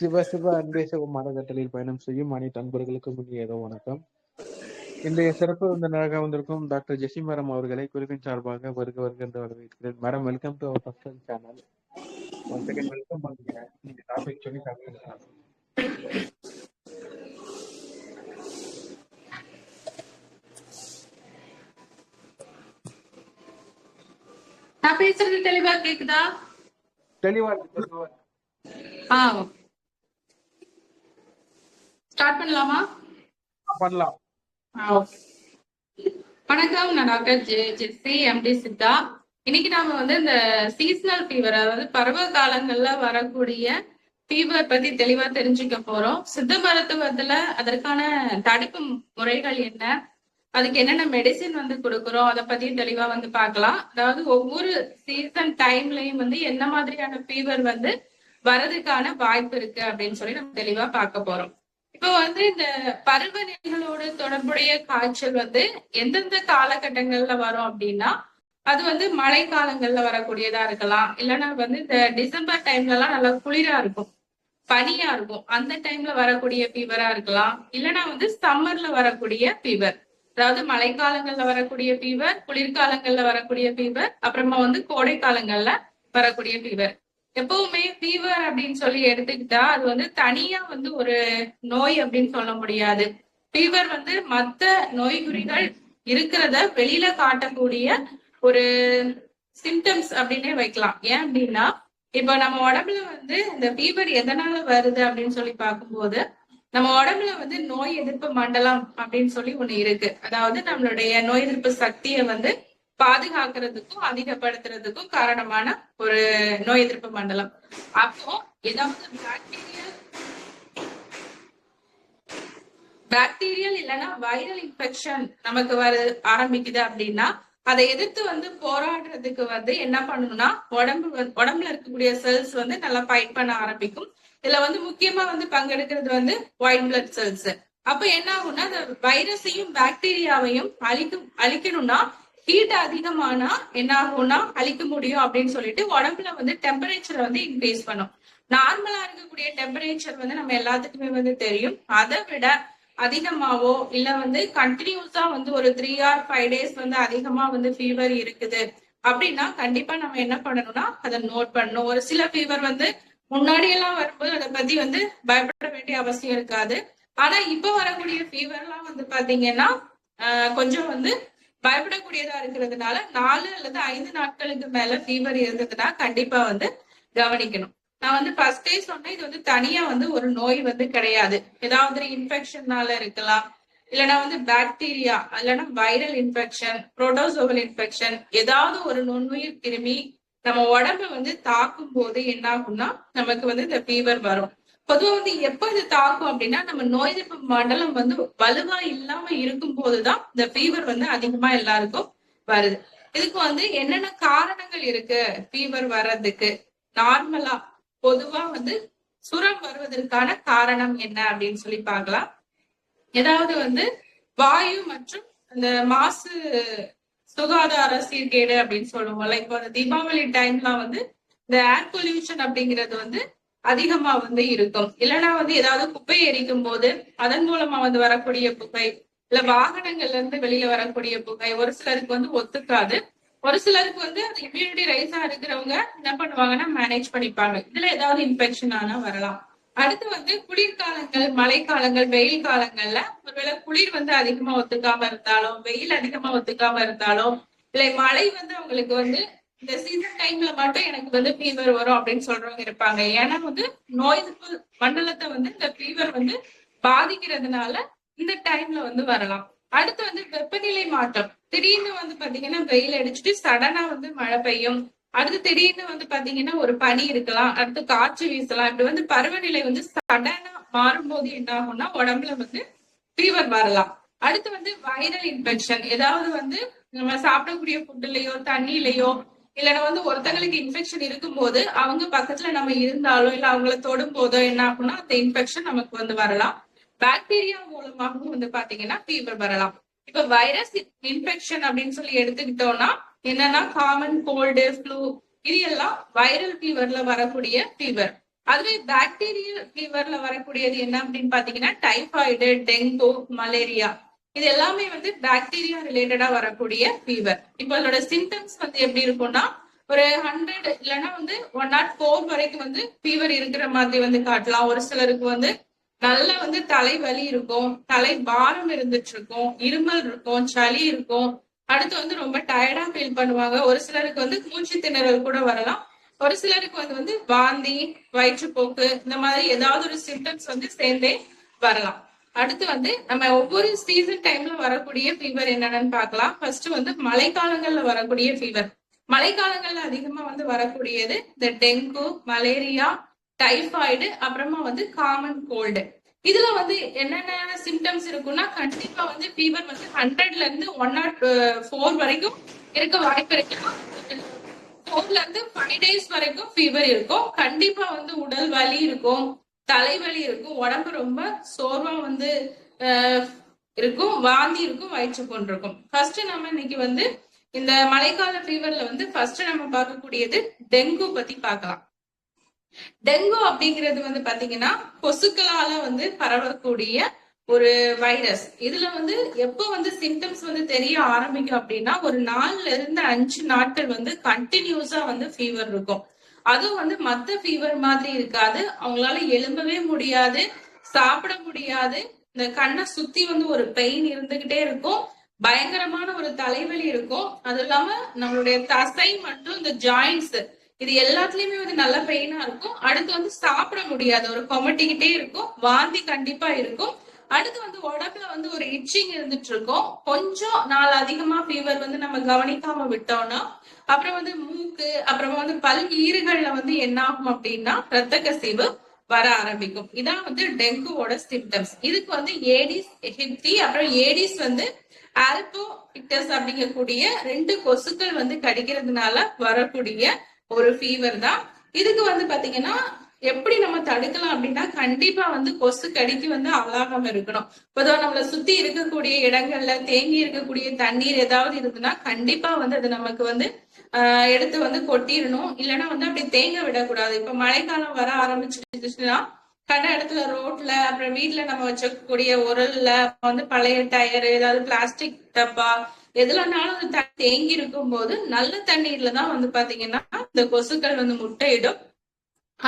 சிவ சிவ அன்பே சிவ மரகட்டளில் பயணம் செய்யும் அனைத்து அன்பர்களுக்கும் முன்னே ஏதோ வணக்கம். இன்றைய சிறப்பு விருந்தினராக வந்திருக்கும் டாக்டர் ஜெசி மேடம் அவர்களை குழுவின் சார்பாக வருக வருக என்று வரவேற்கிறேன். Madam welcome to our first channel one second welcome பண்ணுங்க நீங்க டாபிக் சொல்லி சாப்பிட்டு நான் பேசுறது தெளிவா கேக்குதா? தெளிவா இருக்கு ஸ்டார்ட் பண்ணலாமா? பண்ணலாம். வணக்கம் நான் டாக்டர் ஜெ ஜெஸ்ஸி எம்டி சித்தா. இன்னைக்கு நாம வந்து இந்த சீசனல் ஃபீவர் அதாவது பருவ காலங்கள்ல வரக்கூடிய ஃபீவர் பத்தி தெளிவா தெரிஞ்சுக்க போறோம். சித்த மருத்துவத்துல அதற்கான தடுப்பு முறைகள் என்ன? அதுக்கு என்னென்ன மெடிசின் வந்து கொடுக்குறோம்? அதை பத்தியும் தெளிவா வந்து பார்க்கலாம். அதாவது ஒவ்வொரு சீசன் டைம்லயும் வந்து என்ன மாதிரியான ஃபீவர் வந்து வரதுக்கான வாய்ப்பு இருக்கு அப்படின்னு சொல்லி நம்ம தெளிவா பார்க்க போறோம். இப்போ வந்து இந்த பருவநிலைகளோடு தொடர்புடைய காய்ச்சல் வந்து எந்தெந்த காலகட்டங்கள்ல வரும் அப்படின்னா அது வந்து மழை காலங்கள்ல வரக்கூடியதா இருக்கலாம். இல்லைன்னா வந்து இந்த டிசம்பர் டைம்ல எல்லாம் நல்லா குளிரா இருக்கும். பனியா இருக்கும். அந்த டைம்ல வரக்கூடிய ஃபீவரா இருக்கலாம். இல்லைன்னா வந்து சம்மர்ல வரக்கூடிய ஃபீவர் அதாவது மழைக்காலங்கள்ல வரக்கூடிய ஃபீவர் குளிர்காலங்கள்ல வரக்கூடிய ஃபீவர் அப்புறமா வந்து கோடை காலங்கள்ல வரக்கூடிய ஃபீவர் எப்பவுமே ஃபீவர் அப்படின்னு சொல்லி எடுத்துக்கிட்டா அது வந்து தனியா வந்து ஒரு நோய் அப்படின்னு சொல்ல முடியாது. ஃபீவர் வந்து மத்த நோய்குறிகள் இருக்கிறத வெளியில காட்டக்கூடிய ஒரு சிம்டம்ஸ் அப்படின்னே வைக்கலாம். ஏன் அப்படின்னா இப்ப நம்ம உடம்புல வந்து இந்த ஃபீவர் எதனால வருது அப்படின்னு சொல்லி பார்க்கும்போது நம்ம உடம்புல வந்து நோய் எதிர்ப்பு மண்டலம் அப்படின்னு சொல்லி ஒண்ணு இருக்கு. அதாவது நம்மளுடைய நோய் எதிர்ப்பு சக்தியை வந்து பாதுகாக்கிறதுக்கும் அதிகப்படுத்துறதுக்கும் காரணமான ஒரு நோய் எதிர்ப்பு மண்டலம். அப்போ ஏதாவது பாக்டீரியல் பாக்டீரியல் இல்லைன்னா வைரல் இன்ஃபெக்ஷன் நமக்கு வர ஆரம்பிக்குது அப்படின்னா அதை எதிர்த்து வந்து போராடுறதுக்கு வந்து என்ன பண்ணணும்னா உடம்பு உடம்புல இருக்கக்கூடிய செல்ஸ் வந்து நல்லா ஃபைட் பண்ண ஆரம்பிக்கும். இதுல வந்து முக்கியமா வந்து பங்கெடுக்கிறது வந்து ஒயிட் பிளட் செல்ஸ் அப்ப என்ன ஆகும்னா அந்த வைரஸையும் பாக்டீரியாவையும் அழிக்கும் அழிக்கணும்னா ஹீட் அதிகமானா என்ன ஆகும்னா அழிக்க முடியும் அப்படின்னு சொல்லிட்டு உடம்புல வந்து டெம்பரேச்சர் வந்து இன்க்ரீஸ் பண்ணும். நார்மலா இருக்கக்கூடிய டெம்பரேச்சர் வந்து நம்ம எல்லாத்துக்குமே வந்து தெரியும். அதை விட அதிகமாவோ இல்ல வந்து கண்டினியூஸா வந்து ஒரு த்ரீ ஆர் ஃபைவ் டேஸ் வந்து அதிகமா வந்து ஃபீவர் இருக்குது அப்படின்னா கண்டிப்பா நம்ம என்ன பண்ணணும்னா அதை நோட் பண்ணணும். ஒரு சில ஃபீவர் வந்து முன்னாடி எல்லாம் வரும்போது அதை பத்தி வந்து பயப்பட வேண்டிய அவசியம் இருக்காது. ஆனா இப்ப வரக்கூடிய ஃபீவர் எல்லாம் வந்து பாத்தீங்கன்னா ஆஹ், கொஞ்சம் வந்து பயப்படக்கூடியதா இருக்கிறதுனால நாலு அல்லது ஐந்து நாட்களுக்கு மேல ஃபீவர் இருந்ததுன்னா கண்டிப்பா வந்து கவனிக்கணும். நான் வந்து ஃபர்ஸ்டே சொன்னேன் இது வந்து தனியா வந்து ஒரு நோய் வந்து கிடையாது. ஏதாவது இன்ஃபெக்ஷன்னால இருக்கலாம். இல்லைன்னா வந்து பாக்டீரியா இல்லைன்னா வைரல் இன்ஃபெக்ஷன் புரோட்டோசோவல் இன்ஃபெக்ஷன் ஏதாவது ஒரு நுண்ணுயிர் கிருமி நம்ம உடம்ப வந்து தாக்கும் போது என்ன ஆகும்னா நமக்கு வந்து இந்த ஃபீவர் வரும். பொதுவா வந்து எப்ப இது தாக்கும் அப்படின்னா நம்ம நோய் எதிர்ப்பு மண்டலம் வந்து வலுவா இல்லாம இருக்கும் போதுதான் இந்த ஃபீவர் வந்து அதிகமா எல்லாருக்கும் வருது. இதுக்கு வந்து என்னென்ன காரணங்கள் இருக்கு? ஃபீவர் வர்றதுக்கு நார்மலா பொதுவா வந்து சுரம் வருவதற்கான காரணம் என்ன அப்படின்னு சொல்லி பார்க்கலாம். ஏதாவது வந்து வாயு மற்றும் அந்த மாசு சுகாதார சீர்கேடு அப்படின்னு சொல்லுவோம்ல இப்போ அந்த தீபாவளி டைம்லாம் வந்து இந்த ஏர் பொல்யூஷன் அப்படிங்கிறது வந்து அதிகமா வந்து இருக்கும். இல்லைன்னா வந்து ஏதாவது குப்பை எரிக்கும் போது அதன் மூலமா வந்து வரக்கூடிய புகை இல்ல வாகனங்கள்ல இருந்து வெளியில வரக்கூடிய புகை ஒரு சிலருக்கு வந்து ஒத்துக்காது. ஒரு சிலருக்கு வந்து அந்த இம்யூனிட்டி ரைஸா இருக்கிறவங்க என்ன பண்ணுவாங்கன்னா மேனேஜ் பண்ணிப்பாங்க. இதுல ஏதாவது இன்ஃபெக்ஷன் ஆனா வரலாம். அடுத்து வந்து குளிர்காலங்கள் மழைக்காலங்கள் வெயில் காலங்கள்ல ஒருவேளை குளிர் வந்து அதிகமா ஒத்துக்காம இருந்தாலும் வெயில் அதிகமா ஒத்துக்காம இருந்தாலும் இல்லை மழை வந்து அவங்களுக்கு வந்து இந்த சீசன் டைம்ல மட்டும் எனக்கு வந்து ஃபீவர் வரும் அப்படின்னு சொல்றவங்க இருப்பாங்க. ஏன்னா வந்து நோய் எதிர்ப்பு மண்டலத்தை வந்து இந்த ஃபீவர் வந்து பாதிக்கிறதுனால இந்த டைம்ல வந்து வரலாம். அடுத்து வந்து வெப்பநிலை மாற்றம். திடீர்னு வந்து பாத்தீங்கன்னா வெயில் அடிச்சுட்டு சடனா வந்து மழை பெய்யும். அடுத்து திடீர்னு வந்து பாத்தீங்கன்னா ஒரு பனி இருக்கலாம். அடுத்து காற்று வீசலாம். இப்படி வந்து பருவநிலை வந்து சடனா மாறும்போது என்ன ஆகும்னா உடம்புல வந்து ஃபீவர் வரலாம். அடுத்து வந்து வைரல் இன்ஃபெக்ஷன் ஏதாவது வந்து நம்ம சாப்பிடக்கூடிய ஃபுட்லயோ தண்ணியிலயோ இல்லைன்னா வந்து ஒருத்தங்களுக்கு இன்ஃபெக்ஷன் இருக்கும்போது அவங்க பக்கத்துல நம்ம இருந்தாலோ இல்ல அவங்கள தொடும் போதோ என்ன ஆகும்னா அந்த இன்ஃபெக்ஷன் நமக்கு வந்து வரலாம். பாக்டீரியா மூலமாகவும் வந்து பாத்தீங்கன்னா ஃபீவர் வரலாம். இப்ப வைரஸ் இன்ஃபெக்ஷன் அப்படின்னு சொல்லி எடுத்துக்கிட்டோம்னா என்னன்னா காமன் கோல்டு ஃப்ளூ இது எல்லாம் வைரல் ஃபீவர்ல வரக்கூடிய ஃபீவர் அதுவே பாக்டீரியல் ஃபீவர்ல வரக்கூடியது என்ன அப்படின்னு பாத்தீங்கன்னா டைஃபாய்டு டெங்கு மலேரியா இது எல்லாமே வந்து பாக்டீரியா ரிலேட்டடா வரக்கூடிய ஃபீவர் இப்போ அதோட சிம்டம்ஸ் வந்து எப்படி இருக்கும்னா ஒரு ஹண்ட்ரட் இல்லைன்னா வந்து ஒன் நாட் ஃபோர் வரைக்கும் வந்து ஃபீவர் இருக்கிற மாதிரி வந்து காட்டலாம். ஒரு சிலருக்கு வந்து நல்ல வந்து தலைவலி இருக்கும் தலை பாரம் இருந்துட்டு இருக்கும் இருமல் இருக்கும் சளி இருக்கும். அடுத்து வந்து ரொம்ப டயர்டா ஃபீல் பண்ணுவாங்க. ஒரு சிலருக்கு வந்து மூச்சு திணறல் கூட வரலாம். ஒரு சிலருக்கு வந்து வந்து வாந்தி வயிற்றுப்போக்கு இந்த மாதிரி ஏதாவது ஒரு சிம்டம்ஸ் வந்து சேர்ந்தே வரலாம். அடுத்து வந்து நம்ம ஒவ்வொரு சீசன் டைம்ல வரக்கூடிய ஃபீவர் என்னென்னு பார்க்கலாம். ஃபர்ஸ்ட் வந்து மழைக்காலங்கள்ல வரக்கூடிய ஃபீவர் மழைக்காலங்கள்ல அதிகமா வந்து வரக்கூடியது இந்த டெங்கு மலேரியா டைஃபாய்டு அப்புறமா வந்து காமன் கோல்டு இதுல வந்து என்னென்ன சிம்டம்ஸ் இருக்கும்னா கண்டிப்பா வந்து ஃபீவர் வந்து ஹண்ட்ரட்ல இருந்து ஒன் நாட் ஃபோர் வரைக்கும் இருக்க வாய்ப்பு இருக்கலாம் ஃபோர்ல இருந்து ஃபைவ் டேஸ் வரைக்கும் ஃபீவர் இருக்கும். கண்டிப்பா வந்து உடல் வலி இருக்கும். தலைவலி இருக்கும் உடம்பு ரொம்ப சோர்வா வந்து இருக்கும் வாந்தி இருக்கும் வயிற்று புண் இருக்கும். ஃபர்ஸ்ட் நம்ம இன்னைக்கு வந்து இந்த மழைக்கால ஃபீவர்ல வந்து ஃபர்ஸ்ட் நம்ம பார்க்கக்கூடியது டெங்கு பத்தி பார்க்கலாம். டெங்கு அப்படிங்கிறது வந்து பாத்தீங்கன்னா கொசுக்களால வந்து பரவக்கூடிய ஒரு வைரஸ் இதுல வந்து எப்போ வந்து சிம்டம்ஸ் வந்து தெரிய ஆரம்பிக்கும் அப்படின்னா ஒரு நாலுல இருந்து அஞ்சு நாட்கள் வந்து கண்டினியூஸா வந்து ஃபீவர் இருக்கும். அதுவும் வந்து மத்த ஃபீவர் மாதிரி இருக்காது. அவங்களால எழும்பவே முடியாது சாப்பிட முடியாது. இந்த கண்ணை சுத்தி வந்து ஒரு பெயின் இருந்துகிட்டே இருக்கும். பயங்கரமான ஒரு தலைவலி இருக்கும். அது இல்லாம நம்மளுடைய தசை மற்றும் இந்த ஜாயிண்ட்ஸ் இது எல்லாத்துலயுமே வந்து நல்ல பெயினா இருக்கும். அடுத்து வந்து சாப்பிட முடியாது. ஒரு கொமட்டிக்கிட்டே இருக்கும். வாந்தி கண்டிப்பா இருக்கும். அடுத்து வந்து உடம்புல வந்து ஒரு இச்சிங் இருந்துட்டு இருக்கும் கொஞ்சம் நாள் அதிகமா ஃபீவர் வந்து நம்ம கவனிக்காம விட்டோம்னா அப்புறம் வந்து மூக்கு அப்புறமா வந்து பல் ஈறுகள்ல வந்து என்ன ஆகும் அப்படின்னா ரத்த கசிவு வர ஆரம்பிக்கும். இதான் வந்து டெங்குவோட சிம்டம்ஸ் இதுக்கு வந்து ஏடிஸ் ஹிப்தி அப்புறம் ஏடிஸ் வந்து ஆல்போபிக்டஸ் அப்படிங்கக்கூடிய ரெண்டு கொசுக்கள் வந்து கடிக்கிறதுனால வரக்கூடிய ஒரு ஃபீவர் தான். இதுக்கு வந்து பாத்தீங்கன்னா எப்படி நம்ம தடுக்கலாம் அப்படின்னா கண்டிப்பா வந்து கொசு கடிக்கு வந்து ஆளாகாம இருக்கணும். பொதுவா நம்மள சுத்தி இருக்கக்கூடிய இடங்கள்ல தேங்கி இருக்கக்கூடிய தண்ணீர் ஏதாவது இருந்ததுன்னா கண்டிப்பா வந்து அது நமக்கு வந்து ஆஹ் எடுத்து வந்து கொட்டிடணும். இல்லைன்னா வந்து அப்படி தேங்க விடக்கூடாது. இப்ப மழைக்காலம் வர ஆரம்பிச்சிருச்சுன்னா கண்ட இடத்துல ரோட்ல அப்புறம் வீட்ல நம்ம வச்சக்கூடிய உரல்ல வந்து பழைய டயர் ஏதாவது பிளாஸ்டிக் டப்பா எதுலனாலும் அது தேங்கி இருக்கும் போது நல்ல தண்ணீர்ல தான் வந்து பாத்தீங்கன்னா இந்த கொசுக்கள் வந்து முட்டையிடும்.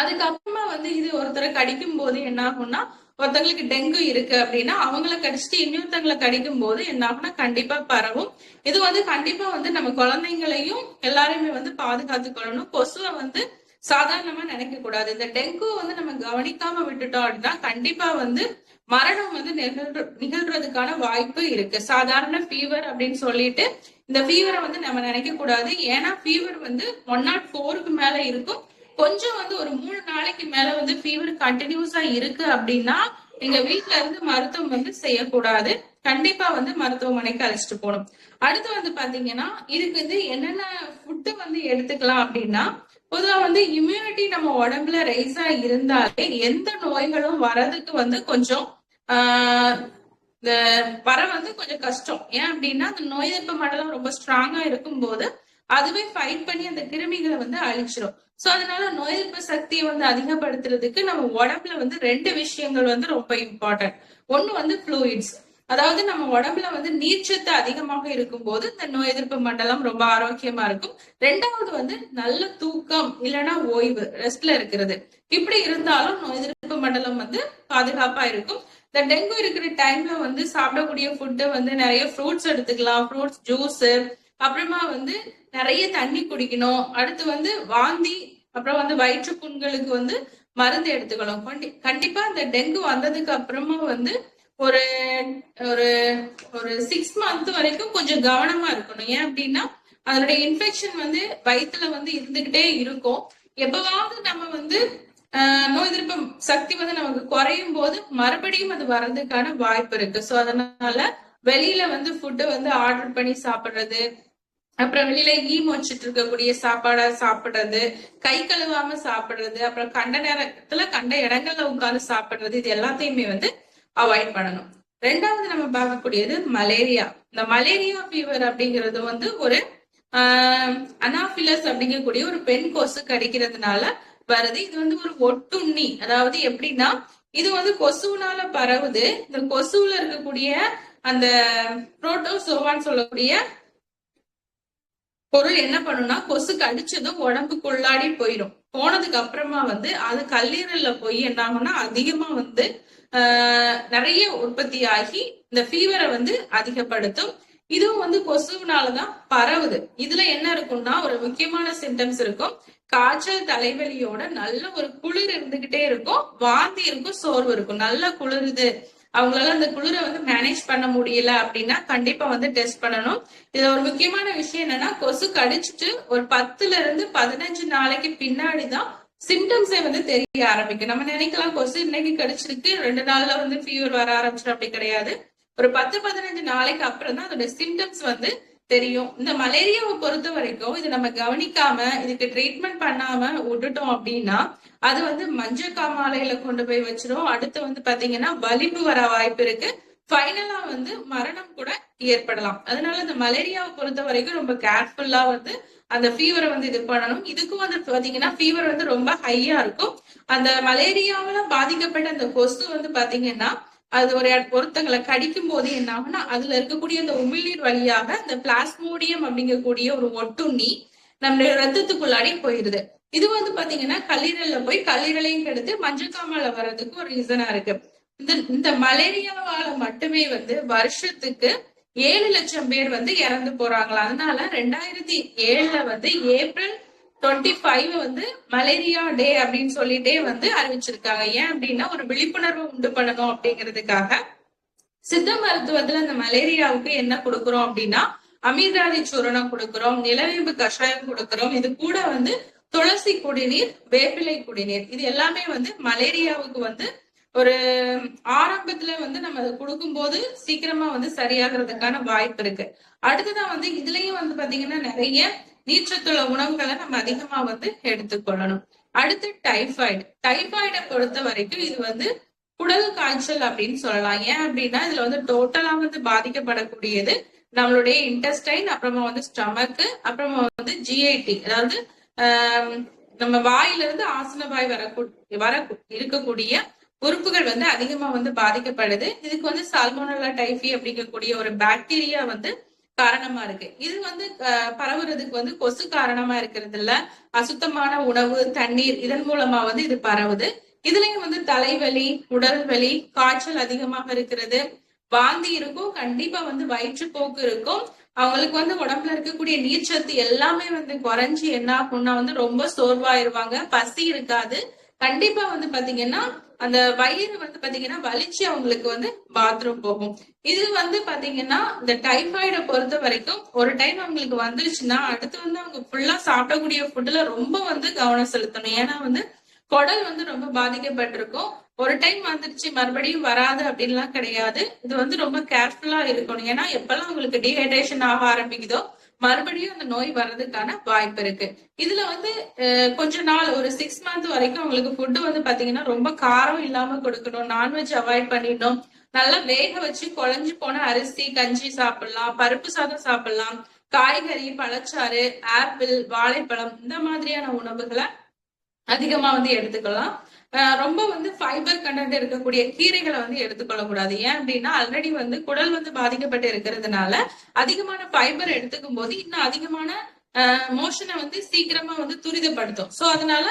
அதுக்கப்புறமா வந்து இது ஒருத்தரை கடிக்கும் போது என்ன ஆகும்னா ஒருத்தங்களுக்கு டெங்கு இருக்கு அப்படின்னா அவங்கள கடிச்சிட்டு இன்னொருத்தங்களை கடிக்கும் போது என்ன ஆகும்னா கண்டிப்பா பரவும். இது வந்து கண்டிப்பா வந்து நம்ம குழந்தைங்களையும் எல்லாரையுமே வந்து பாதுகாத்து கொள்ளணும். கொசுவை வந்து சாதாரணமா நினைக்க கூடாது இந்த டெங்கு வந்து நம்ம கவனிக்காம விட்டுட்டோம் அப்படின்னா கண்டிப்பா வந்து மரணம் வந்து நிகழ்ற நிகழ்றதுக்கான வாய்ப்பு இருக்கு. சாதாரண ஃபீவர் அப்படின்னு சொல்லிட்டு இந்த ஃபீவரை வந்து நம்ம நினைக்க கூடாது ஏன்னா ஃபீவர் வந்து ஒன் நாட் ஃபோருக்கு மேல இருக்கும். கொஞ்சம் வந்து ஒரு மூணு நாளைக்கு மேல வந்து ஃபீவர் கண்டினியூஸா இருக்கு அப்படின்னா எங்க வீட்டுல இருந்து மருத்துவம் வந்து செய்யக்கூடாது. கண்டிப்பா வந்து மருத்துவமனைக்கு அழைச்சிட்டு போகணும். அடுத்து வந்து பாத்தீங்கன்னா இதுக்கு வந்து என்னென்ன ஃபுட்டு வந்து எடுத்துக்கலாம் அப்படின்னா பொதுவா வந்து இம்யூனிட்டி நம்ம உடம்புல ரைஸா இருந்தாலே எந்த நோய்களும் வரதுக்கு வந்து கொஞ்சம் ஆஹ் வர வந்து கொஞ்சம் கஷ்டம். ஏன் அப்படின்னா அந்த நோய் எதிர்ப்பு மண்டலம் ரொம்ப ஸ்ட்ராங்கா இருக்கும்போது அதுவே ஃபைட் பண்ணி அந்த கிருமிகளை வந்து அழிச்சிரும். சோ அதனால நோய் எதிர்ப்பு சக்தியை வந்து அதிகப்படுத்துறதுக்கு நம்ம உடம்புல வந்து ரெண்டு விஷயங்கள் வந்து ரொம்ப இம்பார்ட்டன்ட் ஒண்ணு வந்து ஃப்ளூயிட்ஸ் அதாவது நம்ம உடம்புல வந்து நீர்ச்சத்து அதிகமாக இருக்கும்போது இந்த நோய் எதிர்ப்பு மண்டலம் ரொம்ப ஆரோக்கியமா இருக்கும். ரெண்டாவது வந்து நல்ல தூக்கம் இல்லைன்னா ஓய்வு ரெஸ்ட்ல இருக்கிறது. இப்படி இருந்தாலும் நோய் எதிர்ப்பு மண்டலம் வந்து பாதுகாப்பா இருக்கும். இந்த டெங்கு இருக்கிற டைம்ல வந்து சாப்பிடக்கூடிய ஃபுட்டு வந்து நிறைய ஃப்ரூட்ஸ் எடுத்துக்கலாம். ஃப்ரூட்ஸ் ஜூஸ் அப்புறமா வந்து நிறைய தண்ணி குடிக்கணும். அடுத்து வந்து வாந்தி அப்புறம் வந்து வயிற்று புண்களுக்கு வந்து மருந்து எடுத்துக்கணும். கண்டி- கண்டிப்பா அந்த டெங்கு வந்ததுக்கு அப்புறமா வந்து ஒரு ஒரு ஒரு சிக்ஸ் மந்த் வரைக்கும் கொஞ்சம் கவனமா இருக்கணும். ஏன் அப்படின்னா அதனுடைய இன்ஃபெக்ஷன் வந்து வயித்துல வந்து இருந்துகிட்டே இருக்கும். எப்பவாவது நம்ம வந்து ஆஹ், நோய் எதிர்ப்பு சக்தி வந்து நமக்கு குறையும் போது மறுபடியும் அது வர்றதுக்கான வாய்ப்பு இருக்கு. சோ அதனால வெளியில வந்து ஃபுட்டு வந்து ஆர்டர் பண்ணி சாப்பிடுறது அப்புறம் வெளியில ஈ மொச்சிட்டு இருக்கக்கூடிய சாப்பாடா சாப்பிடுறது கை கழுவாம சாப்பிடுறது அப்புறம் கண்ட நேரத்துல கண்ட இடங்கள்ல உட்கார்ந்து சாப்பிடுறது இது எல்லாத்தையுமே வந்து அவாய்ட் பண்ணணும். ரெண்டாவது நம்ம பார்க்கக்கூடியது மலேரியா. இந்த மலேரியா ஃபீவர் அப்படிங்கிறது வந்து ஒரு ஆஹ் அனாபிலஸ் அப்படிங்கக்கூடிய ஒரு பெண் கொசு கடிக்கிறதுனால வருது. இது வந்து ஒரு ஒட்டுண்ணி அதாவது எப்படின்னா இது வந்து கொசுனால பரவுது. இந்த கொசுல இருக்கக்கூடிய அந்த புரோட்டோசோவான்னு சொல்லக்கூடிய பொருள் என்ன பண்ணும்னா கொசு கடிச்சதும் உடம்புக்குள்ளாடி போயிடும் போனதுக்கு அப்புறமா வந்து அது கல்லீரல்ல போய் என்ன ஆகும்னா அதிகமா வந்து ஆஹ் நிறைய உற்பத்தி ஆகி இந்த ஃபீவரை வந்து அதிகப்படுத்தும். இதுவும் வந்து கொசுனாலதான் பரவுது. இதுல என்ன இருக்கும்னா ஒரு முக்கியமான சிம்டம்ஸ் இருக்கும். காய்ச்சல் தலைவலியோட நல்ல ஒரு குளிர் இருந்துகிட்டே இருக்கும். வாந்தி இருக்கும் சோர்வு இருக்கும். நல்லா குளிருது. அவங்களால அந்த குளிரை வந்து மேனேஜ் பண்ண முடியல அப்படின்னா கண்டிப்பா வந்து டெஸ்ட் பண்ணணும். இதுல ஒரு முக்கியமான விஷயம் என்னன்னா கொசு கடிச்சிட்டு ஒரு பத்துல இருந்து பதினஞ்சு நாளைக்கு பின்னாடிதான் சிம்டம்ஸே வந்து தெரிய ஆரம்பிக்கும். நம்ம நினைக்கலாம் கொசு இன்னைக்கு கடிச்சிருக்கு ரெண்டு நாள்ல வந்து ஃபீவர் வர ஆரம்பிச்சிடும் அப்படி கிடையாது. ஒரு பத்து பதினஞ்சு நாளைக்கு அப்புறம் தான் அதோட சிம்டம்ஸ் வந்து தெரியும். இந்த மலேரியாவை பொறுத்த வரைக்கும் இது நம்ம கவனிக்காம இதுக்கு ட்ரீட்மெண்ட் பண்ணாம விட்டுட்டோம் அப்படின்னா அது வந்து மஞ்சள் காமாலையில கொண்டு போய் வச்சிரும். அடுத்து வந்து பாத்தீங்கன்னா வலிப்பு வர வாய்ப்பு இருக்கு. ஃபைனலா வந்து மரணம் கூட ஏற்படலாம். அதனால இந்த மலேரியாவை பொறுத்த வரைக்கும் ரொம்ப கேர்ஃபுல்லா வந்து அந்த ஃபீவரை வந்து இது பண்ணணும். இதுக்கும் வந்து பாத்தீங்கன்னா ஃபீவர் வந்து ரொம்ப ஹையா இருக்கும். அந்த மலேரியாவில பாதிக்கப்பட்ட அந்த கொசு வந்து பாத்தீங்கன்னா அது ஒரு ஒருத்தங்களை கடிக்கும் போது என்ன ஆகும்னா அதுல இருக்கக்கூடிய அந்த உமிழ்நீர் வழியாக அந்த பிளாஸ்மோடியம் அப்படிங்கக்கூடிய ஒரு ஒட்டுண்ணி நம்மளுடைய ரத்தத்துக்குள்ளாடி போயிருது. இது வந்து பாத்தீங்கன்னா கல்லீரல்ல போய் கல்லீரலையும் கெடுத்து மஞ்சள் காமால வர்றதுக்கு ஒரு ரீசனா இருக்கு. இந்த இந்த மலேரியாவால மட்டுமே வந்து வருஷத்துக்கு ஏழு லட்சம் பேர் வந்து இறந்து போறாங்களா? அதனால ரெண்டாயிரத்தி ஏழுல வந்து ஏப்ரல் டுவெண்ட்டி ஃபைவ் வந்து மலேரியா டே அப்படின்னு சொல்லிட்டே வந்து அறிவிச்சிருக்காங்க. ஏன் அப்படின்னா ஒரு விழிப்புணர்வு உண்டு பண்ணணும் அப்படிங்கிறதுக்காக. சித்த மருத்துவத்துல அந்த மலேரியாவுக்கு என்ன கொடுக்குறோம் அப்படின்னா அமிர்தாதி சூரணம் கொடுக்குறோம் நிலவேம்பு கஷாயம் கொடுக்குறோம். இது கூட வந்து துளசி குடிநீர் வேப்பிலை குடிநீர். இது எல்லாமே வந்து மலேரியாவுக்கு வந்து ஒரு ஆரம்பத்துல வந்து நம்ம அதை கொடுக்கும்போது சீக்கிரமா வந்து சரியாகிறதுக்கான வாய்ப்பு இருக்கு. அடுத்ததான் வந்து இதுலயும் வந்து பாத்தீங்கன்னா நிறைய நீச்சத்துள்ள உணவுகளை நம்ம அதிகமா வந்து எடுத்துக்கொள்ளணும். அடுத்து டைஃபாய்டு டைஃபாய்டை பொறுத்த வரைக்கும் இது வந்து குடல் காய்ச்சல் அப்படின்னு சொல்லலாம். ஏன் அப்படின்னா இதுல வந்து டோட்டலா வந்து பாதிக்கப்படக்கூடியது நம்மளுடைய இன்டெஸ்டைன் அப்புறமா வந்து ஸ்டமக்கு அப்புறமா வந்து ஜிஐடி அதாவது நம்ம வாயில இருந்து ஆசன வாய் வரக்கூடிய வர இருக்கக்கூடிய உறுப்புகள் வந்து அதிகமா வந்து பாதிக்கப்படுது. இதுக்கு வந்து சால்மோனல்லா டைஃபி அப்படிங்கக்கூடிய ஒரு பாக்டீரியா வந்து காரணமா இருக்கு. இது வந்து பரவுறதுக்கு வந்து கொசு காரணமா இருக்கிறது இல்ல அசுத்தமான உணவு தண்ணீர் இதன் மூலமா வந்து இது பரவுது. இதுலயும் வந்து தலைவலி உடல் வலி காய்ச்சல் அதிகமாக இருக்கிறது. வாந்தி இருக்கும் கண்டிப்பா வந்து வயிற்றுப்போக்கு இருக்கும். அவங்களுக்கு வந்து உடம்புல இருக்கக்கூடிய நீர்ச்சத்து எல்லாமே வந்து குறைஞ்சி என்ன ஆகும்னா வந்து ரொம்ப சோர்வாயிருவாங்க. பசி இருக்காது. கண்டிப்பா வந்து பாத்தீங்கன்னா அந்த வயிறு வந்து பாத்தீங்கன்னா வலிச்சு அவங்களுக்கு வந்து பாத்ரூம் போகும். இது வந்து பாத்தீங்கன்னா இந்த டைஃபாய்டை பொறுத்த வரைக்கும் ஒரு டைம் அவங்களுக்கு வந்துருச்சுன்னா அடுத்து வந்து அவங்க ஃபுல்லா சாப்பிடக்கூடிய ஃபுட்ல ரொம்ப வந்து கவனம் செலுத்தணும். ஏன்னா வந்து குடல் வந்து ரொம்ப பாதிக்கப்பட்டிருக்கும். ஒரு டைம் வந்துருச்சு மறுபடியும் வராது அப்படின்லாம் கிடையாது. இது வந்து ரொம்ப கேர்ஃபுல்லா இருக்கணும். ஏன்னா எப்பெல்லாம் உங்களுக்கு டீஹைட்ரேஷன் ஆக ஆரம்பிக்குதோ மறுபடியும் அந்த நோய் வர்றதுக்கான வாய்ப்பு இருக்கு. இதுல வந்து கொஞ்ச நாள் ஒரு சிக்ஸ் மந்த் வரைக்கும் அவங்களுக்கு ஃபுட்டு வந்து பாத்தீங்கன்னா ரொம்ப காரம் இல்லாம கொடுக்கணும். நான்வெஜ் அவாய்ட் பண்ணிடணும். நல்லா வேக வச்சு குழஞ்சு போன அரிசி கஞ்சி சாப்பிடலாம். பருப்பு சாதம் சாப்பிடலாம். காய்கறி பழச்சாறு ஆப்பிள் வாழைப்பழம் இந்த மாதிரியான உணவுகளை அதிகமா வந்து எடுத்துக்கலாம். ரொம்ப வந்து ஃபைபர் கண்டென்ட் இருக்கக்கூடிய கீரைகளை வந்து எடுத்துக்கொள்ளக்கூடாது. ஏன் அப்படின்னா ஆல்ரெடி வந்து குடல் வந்து பாதிக்கப்பட்டு இருக்கிறதுனால அதிகமான ஃபைபர் எடுத்துக்கும் போது இன்னும் அதிகமான மோஷனை வந்து சீக்கிரமா வந்து துரிதப்படுத்தும். சோ அதனால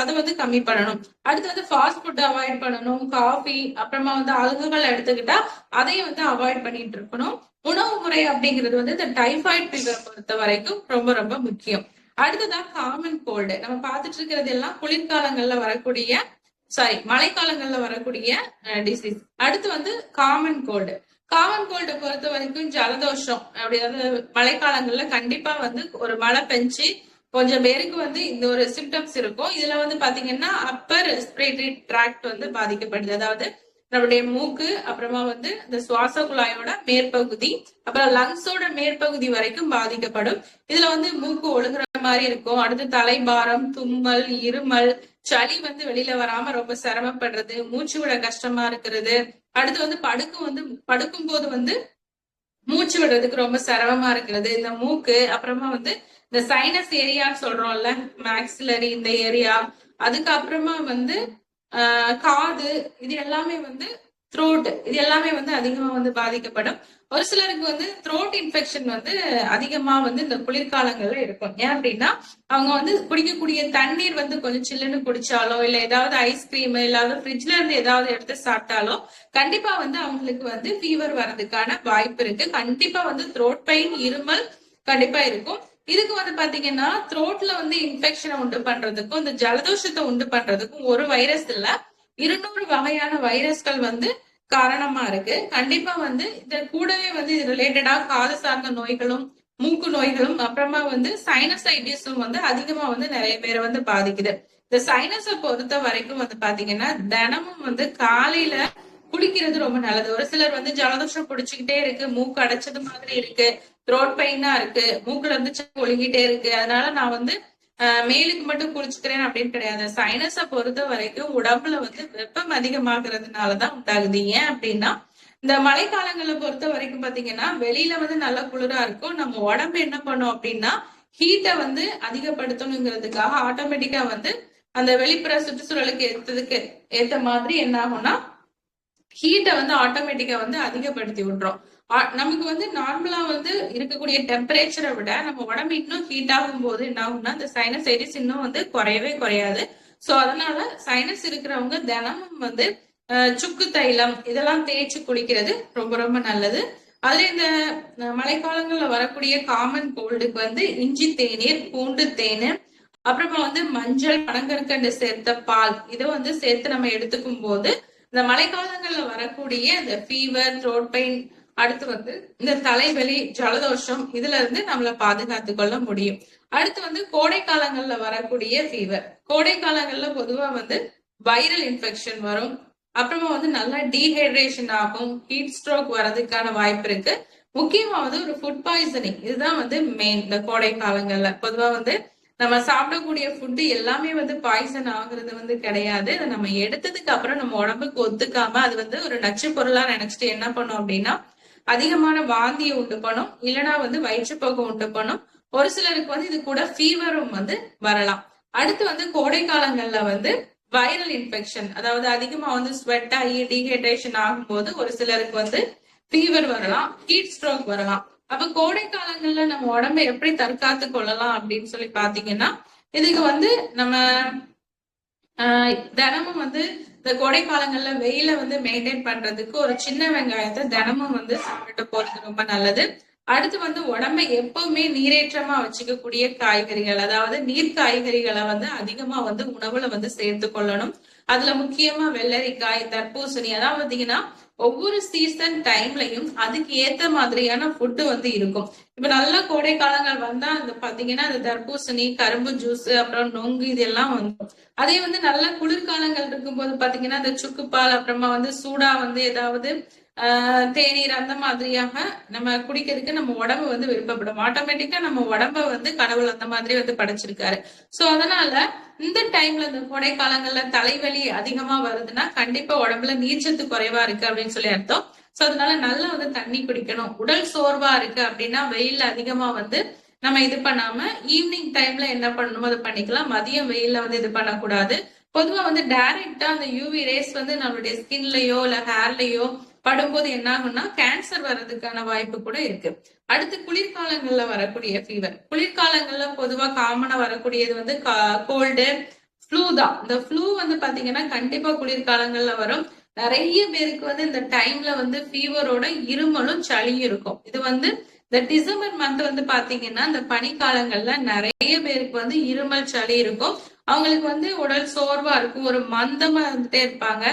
அதை வந்து கம்மி பண்ணணும். அடுத்து வந்து ஃபாஸ்ட் ஃபுட் அவாய்ட் பண்ணணும். காஃபி அப்புறமா வந்து அல்கஹால் எடுத்துக்கிட்டா அதையும் வந்து அவாய்ட் பண்ணிட்டு இருக்கணும். உணவு முறை அப்படிங்கிறது வந்து இந்த டைஃபாய்டு ஃபீவர் பொறுத்த வரைக்கும் ரொம்ப ரொம்ப முக்கியம். அடுத்ததா காமன் கோல்டு நம்ம பார்த்துட்டு இருக்கிறது எல்லாம் குளிர்காலங்கள்ல வரக்கூடிய சாரி மழைக்காலங்கள்ல வரக்கூடிய டிசீஸ் அடுத்து வந்து காமன் கோல்டு காமன் கோல்டை பொறுத்த வரைக்கும் ஜலதோஷம். அப்படி அதாவது மழைக்காலங்கள்ல கண்டிப்பா வந்து ஒரு மழை பெஞ்சு கொஞ்சம் பேருக்கு வந்து இந்த ஒரு சிம்டம்ஸ் இருக்கும். இதுல வந்து பாத்தீங்கன்னா அப்பர் ரெஸ்பிரேட்டரி ட்ராக்ட் வந்து பாதிக்கப்படுது. அதாவது நம்மளுடைய மூக்கு அப்புறமா வந்து இந்த சுவாச குழாயோட மேற்பகுதி அப்புறம் லங்ஸோட மேற்பகுதி வரைக்கும் பாதிக்கப்படும். இதுல வந்து மூக்கு ஒழுங்குற மாதிரி இருக்கும். அடுத்து தலைபாரம் தும்மல் இருமல் சளி வந்து வெளியில வராம ரொம்ப சிரமப்படுறது மூச்சு விட கஷ்டமா இருக்கிறது. அடுத்து வந்து படுக்கும் வந்து படுக்கும் போது வந்து மூச்சு விடுறதுக்கு ரொம்ப சிரமமா இருக்கிறது. இந்த மூக்கு அப்புறமா வந்து இந்த சைனஸ் ஏரியான்னு சொல்றோம்ல மேக்சிலரி இந்த ஏரியா அதுக்கப்புறமா வந்து காது இது எல்லாமே வந்து த்ரோட் இது எல்லாமே வந்து அதிகமா வந்து பாதிக்கப்படும். ஒரு சிலருக்கு வந்து த்ரோட் இன்ஃபெக்ஷன் வந்து அதிகமா வந்து இந்த குளிர்காலங்கள்ல இருக்கும். ஏன் அப்படின்னா அவங்க வந்து குடிக்கக்கூடிய தண்ணீர் வந்து கொஞ்சம் சில்லுன்னு குடிச்சாலோ இல்ல ஏதாவது ஐஸ்கிரீம் இல்லாத ஃப்ரிட்ஜ்ல இருந்து ஏதாவது எடுத்து சாப்பிட்டாலோ கண்டிப்பா வந்து அவங்களுக்கு வந்து ஃபீவர் வர்றதுக்கான வாய்ப்பு இருக்கு. கண்டிப்பா வந்து த்ரோட் பெயின் இருமல் கண்டிப்பா இருக்கும். இதுக்கு வந்து பாத்தீங்கன்னா த்ரோட்ல வந்து இன்ஃபெக்ஷனை உண்டு பண்றதுக்கும் இந்த ஜலதோஷத்தை உண்டு பண்றதுக்கும் ஒரு வைரஸ் இல்ல. இருநூறு வகையான வைரஸ்கள் வந்து காரணமா இருக்கு. கண்டிப்பா வந்து இத கூடவே வந்து இது ரிலேட்டடா காது சார்ந்த நோய்களும் மூக்கு நோய்களும் அப்புறமா வந்து சைனசைட்டிஸும் வந்து அதிகமா வந்து நிறைய பேரை வந்து பாதிக்குது. இந்த சைனஸை பொறுத்த வரைக்கும் வந்து பாத்தீங்கன்னா தினமும் வந்து காலையில குளிக்கிறது ரொம்ப நல்லது. ஒரு சிலர் வந்து ஜலதோஷம் பிடிச்சுக்கிட்டே இருக்கு மூக்கு அடைச்சது மாதிரி இருக்கு. த்ரோட் பெயினா இருக்கு மூக்குல இருந்து ஒழுகிட்டே இருக்கு. அதனால நான் வந்து ஆஹ் மேலுக்கு மட்டும் குளிச்சுக்கிறேன் அப்படின்னு கிடையாது. சைனஸை பொறுத்த வரைக்கும் உடம்புல வந்து வெப்பம் அதிகமாகிறதுனாலதான் உண்டாகுது. ஏன் அப்படின்னா இந்த மழைக்காலங்களை பொறுத்த வரைக்கும் பாத்தீங்கன்னா வெளியில வந்து நல்லா குளிரா இருக்கும். நம்ம உடம்பு என்ன பண்ணும் அப்படின்னா ஹீட்டை வந்து அதிகப்படுத்தணுங்கிறதுக்காக ஆட்டோமேட்டிக்கா வந்து அந்த வெளிப்புற சுற்றுச்சூழலுக்கு ஏத்ததுக்கு ஏத்த மாதிரி என்ன ஆகும்னா ஹீட்டை வந்து ஆட்டோமேட்டிக்கா வந்து அதிகப்படுத்தி விட்டுரும். நமக்கு வந்து நார்மலா வந்து இருக்கக்கூடிய டெம்பரேச்சரை விட நம்ம உடம்பு இன்னும் ஹீட் ஆகும் போது என்ன ஆகும்னா இந்த சைனசைட்டிஸ் இன்னும் வந்து குறையவே குறையாது. சோ அதனால சைனஸ் இருக்கிறவங்க தினமும் வந்து சுக்கு தைலம் இதெல்லாம் தேய்ச்சி குளிக்கிறது ரொம்ப ரொம்ப நல்லது. அதுல இந்த மழைக்காலங்கள்ல வரக்கூடிய காமன் கோல்டுக்கு வந்து இஞ்சி தேநீர் பூண்டு தேன் அப்புறமா வந்து மஞ்சள் பனங்கற்கண்டு சேர்த்த பால் இதை வந்து சேர்த்து நம்ம எடுத்துக்கும் போது இந்த மழைக்காலங்கள்ல வரக்கூடிய இந்த ஃபீவர் த்ரோட் பெயின் அடுத்து வந்து இந்த தலைவலி ஜலதோஷம் இதுல இருந்து நம்மளை பாதுகாத்து கொள்ள முடியும். அடுத்து வந்து கோடை காலங்கள்ல வரக்கூடிய ஃபீவர் கோடை காலங்கள்ல பொதுவா வந்து வைரல் இன்ஃபெக்ஷன் வரும். அப்புறமா வந்து நல்லா டீஹைட்ரேஷன் ஆகும். ஹீட் ஸ்ட்ரோக் வர்றதுக்கான வாய்ப்பு இருக்கு. முக்கியமா வந்து ஒரு ஃபுட் பாய்சனிங் இதுதான் வந்து மெயின் இந்த கோடை காலங்கள்ல. பொதுவா வந்து நம்ம சாப்பிடக்கூடிய ஃபுட்டு எல்லாமே வந்து பாய்சன் ஆகுறது வந்து கிடையாது. அதை நம்ம எடுத்ததுக்கு அப்புறம் நம்ம உடம்புக்கு ஒத்துக்காம அது வந்து ஒரு நச்சு பொருளா நினைச்சிட்டு என்ன பண்ணோம் அப்படின்னா அதிகமான வாந்தியை உண்டு பண்ணும். இல்லைன்னா வந்து வயிற்றுப்போக்கு உண்டு பண்ணும். ஒரு சிலருக்கு வந்து இது கூட ஃபீவரும் வந்து வரலாம். அடுத்து வந்து கோடை காலங்கள்ல வந்து வைரல் இன்ஃபெக்ஷன் அதாவது அதிகமா வந்து ஸ்வெட் ஆகி டீஹைட்ரேஷன் ஆகும்போது ஒரு சிலருக்கு வந்து ஃபீவர் வரலாம் ஹீட் ஸ்ட்ரோக் வரலாம். அப்ப கோடை காலங்கள்ல நம்ம உடம்ப எப்படி தற்காத்து கொள்ளலாம் அப்படின்னு சொல்லி பாத்தீங்கன்னா இதுக்கு வந்து நம்ம ஆஹ் தினமும் வந்து இந்த கோடை காலங்கள்ல வெயில வந்து மெயின்டைன் பண்றதுக்கு ஒரு சின்ன வெங்காயத்தை தினமும் வந்து சாப்பிட்டு போறது ரொம்ப நல்லது. அடுத்து வந்து உடம்பை எப்பவுமே நீரேற்றமா வச்சுக்கக்கூடிய காய்கறிகள் அதாவது நீர் காய்கறிகளை வந்து அதிகமா வந்து உணவுல வந்து சேர்த்து கொள்ளணும். அதுல முக்கியமா வெள்ளரிக்காய் தர்பூசணி அதாவது பாத்தீங்கன்னா ஒவ்வொரு சீசன் டைம்லயும் அதுக்கு ஏத்த மாதிரியான ஃபுட்டு வந்து இருக்கும். இப்ப நல்ல கோடை காலங்கள் வந்தா அந்த பாத்தீங்கன்னா அந்த தர்பூசணி கரும்பு ஜூஸ் அப்புறம் நொங்கு இதெல்லாம் வந்துடும் அதே வந்து நல்ல குளிர்காலங்கள் இருக்கும்போது பாத்தீங்கன்னா அந்த சுக்குப்பால் அப்புறமா வந்து சூடா வந்து ஏதாவது தேநீர் அந்த மாதிரியாக நம்ம குடிக்கிறதுக்கு நம்ம உடம்பு வந்து விருப்பப்படும். ஆட்டோமேட்டிக்கா நம்ம உடம்ப வந்து கடவுள் அந்த மாதிரி வந்து படைச்சிருக்காரு. சோ அதனால இந்த டைம்ல இந்த கோடை காலங்கள்ல தலைவலி அதிகமா வருதுன்னா கண்டிப்பா உடம்புல நீர்ச்சத்து குறைவா இருக்கு அப்படின்னு சொல்லி அர்த்தம். சோ அதனால நல்லா வந்து தண்ணி குடிக்கணும். உடல் சோர்வா இருக்கு அப்படின்னா வெயில் அதிகமா வந்து நம்ம இது பண்ணாம ஈவினிங் டைம்ல என்ன பண்ணணுமோ அதை பண்ணிக்கலாம். மதியம் வெயில்ல வந்து இது பண்ணக்கூடாது. பொதுவா வந்து டைரக்டா அந்த யூவி ரேஸ் வந்து நம்மளுடைய ஸ்கின்லயோ இல்ல ஹேர்லயோ படும்போது என்ன ஆகும்னா கேன்சர் வர்றதுக்கான வாய்ப்பு கூட இருக்கு. அடுத்து குளிர்காலங்கள்ல வரக்கூடிய ஃபீவர் குளிர்காலங்கள்ல பொதுவா காமனா வரக்கூடியது வந்து கோல்டு ஃப்ளூ தான். இந்த ஃப்ளூ வந்து பாத்தீங்கன்னா கண்டிப்பா குளிர்காலங்கள்ல வரும். நிறைய பேருக்கு வந்து இந்த டைம்ல வந்து ஃபீவரோட இருமலும் சளியும் இருக்கும். இது வந்து இந்த டிசம்பர் மந்த் வந்து பாத்தீங்கன்னா இந்த பனிக்காலங்கள்ல நிறைய பேருக்கு வந்து இருமல் சளி இருக்கும். அவங்களுக்கு வந்து உடல் சோர்வா இருக்கும். ஒரு மந்தமா இருந்துட்டே இருப்பாங்க.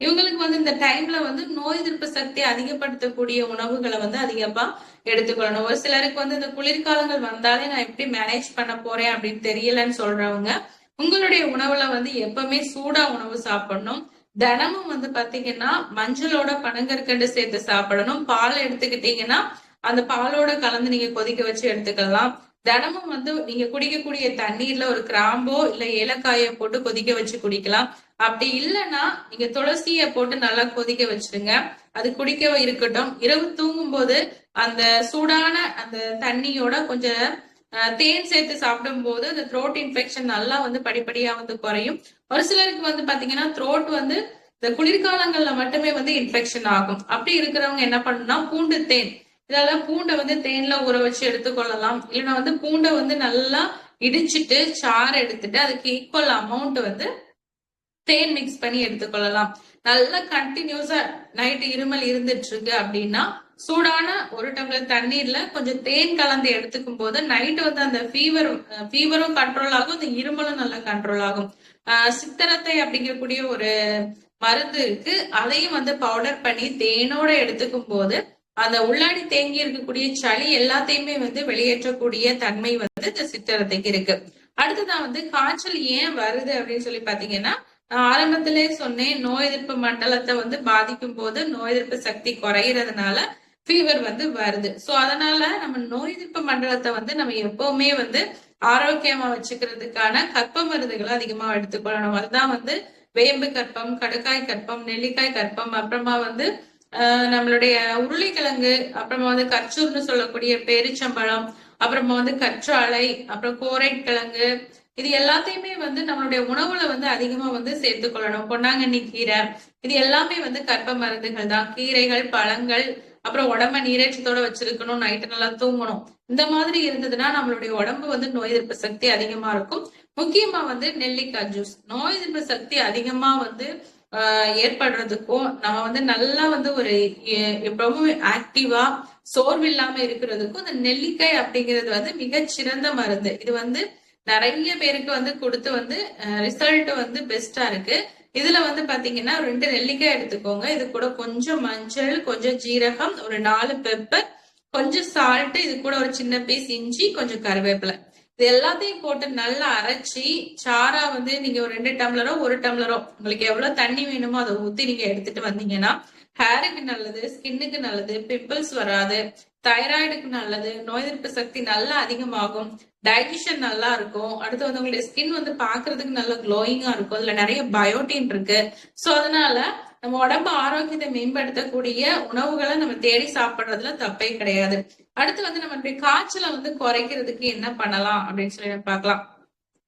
இவங்களுக்கு வந்து இந்த டைம்ல வந்து நோய் எதிர்ப்பு சக்தி அதிகப்படுத்தக்கூடிய உணவுகளை வந்து அதிகமா எடுத்துக்கொள்ளணும். ஒரு சிலருக்கு வந்து இந்த குளிர்காலங்கள் வந்தாலே நான் எப்படி மேனேஜ் பண்ண போறேன் அப்படின்னு தெரியலன்னு சொல்றவங்க உங்களுடைய உணவுல வந்து எப்பவுமே சூடா உணவு சாப்பிடணும். தினமும் வந்து பாத்தீங்கன்னா மஞ்சளோட பனங்கற்கண்டு சேர்த்து சாப்பிடணும். பால் எடுத்துக்கிட்டீங்கன்னா அந்த பாலோட கலந்து நீங்க கொதிக்க வச்சு எடுத்துக்கலாம். தினமும் வந்து நீங்க குடிக்கக்கூடிய தண்ணீர்ல ஒரு கிராம்போ இல்ல ஏலக்காயோ போட்டு கொதிக்க வச்சு குடிக்கலாம். அப்படி இல்லைன்னா நீங்க துளசிய போட்டு நல்லா கொதிக்க வச்சிருங்க. அது குடிக்க இருக்கட்டும். இரவு தூங்கும் போது அந்த சூடான அந்த தண்ணியோட கொஞ்சம் தேன் சேர்த்து சாப்பிடும்போது அந்த த்ரோட் இன்ஃபெக்ஷன் நல்லா வந்து படிப்படியா வந்து குறையும். ஒரு சிலருக்கு வந்து பாத்தீங்கன்னா த்ரோட் வந்து இந்த குளிர்காலங்கள்ல மட்டுமே வந்து இன்ஃபெக்ஷன் ஆகும். அப்படி இருக்கிறவங்க என்ன பண்ணணும்னா பூண்டு தேன். இதெல்லாம் பூண்டை வந்து தேன்ல ஊற வச்சு எடுத்துக்கொள்ளலாம். இல்லைன்னா வந்து பூண்டை வந்து நல்லா இடிச்சிட்டு சாறு எடுத்துட்டு அதுக்கு ஈக்குவல் அமௌண்ட் வந்து தேன் மிக்ஸ் பண்ணி எடுத்துக்கொள்ளலாம். நல்லா கண்டினியூஸா நைட்டு இருமல் இருந்துட்டு இருக்கு அப்படின்னா சூடான ஒரு டம்ளர் தண்ணீர்ல கொஞ்சம் தேன் கலந்து எடுத்துக்கும் போது நைட்டு வந்து அந்த ஃபீவர் ஃபீவரும் கண்ட்ரோல் ஆகும் அந்த இருமலும் நல்லா கண்ட்ரோல் ஆகும். ஆஹ் சித்தரத்தை அப்படிங்கக்கூடிய ஒரு மருந்து இருக்கு. அதையும் வந்து பவுடர் பண்ணி தேனோட எடுத்துக்கும் போது அந்த உள்ளாடி தேங்கி இருக்கக்கூடிய சளி எல்லாத்தையுமே வந்து வெளியேற்றக்கூடிய தன்மை வந்து இந்த சித்தரத்தைக்கு இருக்கு. அடுத்ததான் வந்து காய்ச்சல் ஏன் வருது அப்படின்னு சொல்லி பாத்தீங்கன்னா ஆரம்பத்திலே சொன்னேன் நோய் எதிர்ப்பு மண்டலத்தை வந்து பாதிக்கும் போது நோய் எதிர்ப்பு சக்தி குறையிறதுனால ஃபீவர் வந்து வருது. சோ அதனால நம்ம நோய் எதிர்ப்பு மண்டலத்தை வந்து நம்ம எப்பவுமே வந்து ஆரோக்கியமா வச்சுக்கிறதுக்கான கற்ப மருந்துகளை அதிகமா எடுத்துக்கொள்ளணும். அதுதான் வந்து வேம்பு கற்பம் கடுக்காய் கற்பம் நெல்லிக்காய் கற்பம் அப்புறமா வந்து ஆஹ் நம்மளுடைய உருளைக்கிழங்கு அப்புறமா வந்து கச்சூர்னு சொல்லக்கூடிய பேரிச்சம்பழம் அப்புறமா வந்து கற்றாழை அப்புறம் கோரைட் கிழங்கு இது எல்லாத்தையுமே வந்து நம்மளுடைய உணவுல வந்து அதிகமா வந்து சேர்த்துக்கொள்ளணும். பொன்னாங்கண்ணி கீரை இது எல்லாமே வந்து கற்ப மருந்துகள் தான். கீரைகள் பழங்கள் அப்புறம் உடம்ப நீரேற்றத்தோட வச்சிருக்கணும். நைட்டு நல்லா தூங்கணும். இந்த மாதிரி இருந்ததுன்னா நம்மளுடைய உடம்பு வந்து நோய் எதிர்ப்பு சக்தி அதிகமா இருக்கும். முக்கியமா வந்து நெல்லிக்காய் ஜூஸ் நோய் எதிர்ப்பு சக்தி அதிகமா வந்து ஆஹ் ஏற்படுறதுக்கும் நம்ம வந்து நல்லா வந்து ஒரு எப்பவும் ஆக்டிவா சோர்வு இல்லாம இருக்கிறதுக்கும் இந்த நெல்லிக்காய் அப்படிங்கிறது வந்து மிகச்சிறந்த மருந்து. இது வந்து நிறைய பேருக்கு வந்து கொடுத்து வந்து ரிசல்ட் வந்து பெஸ்டா இருக்கு. இதுல வந்து பாத்தீங்கன்னா ரெண்டு நெல்லிக்காய் எடுத்துக்கோங்க. இது கூட கொஞ்சம் மஞ்சள் கொஞ்சம் ஜீரகம் ஒரு நாலு பெப்பர் கொஞ்சம் சால்ட் இது கூட ஒரு சின்ன பீஸ் இஞ்சி கொஞ்சம் கருவேப்பிலை. இது எல்லாத்தையும் போட்டு நல்லா அரைச்சி சாரா வந்து நீங்க ஒரு ரெண்டு டம்ளரோ ஒரு டம்ளரோ உங்களுக்கு எவ்வளவு தண்ணி வேணுமோ அதை ஊத்தி நீங்க எடுத்துட்டு வந்தீங்கன்னா ஹேருக்கு நல்லது ஸ்கின்னுக்கு நல்லது பிம்பிள்ஸ் வராது தைராய்டுக்கு நல்லது நோய் எதிர்ப்பு சக்தி நல்லா அதிகமாகும் டைஜஷன் நல்லா இருக்கும் அடுத்து வந்து உங்களுடைய ஸ்கின் வந்து பாக்குறதுக்கு நல்ல க்ளோயிங்கா இருக்கும் அதுல நிறைய பயோட்டின் இருக்கு. சோ அதனால நம்ம உடம்பு ஆரோக்கியத்தை மேம்படுத்தக்கூடிய உணவுகளை நம்ம தேடி சாப்பிடுறதுல தப்பே கிடையாது. அடுத்து வந்து நம்மளுடைய காய்ச்சலை வந்து குறைக்கிறதுக்கு என்ன பண்ணலாம் அப்படின்னு சொல்லி பார்க்கலாம்.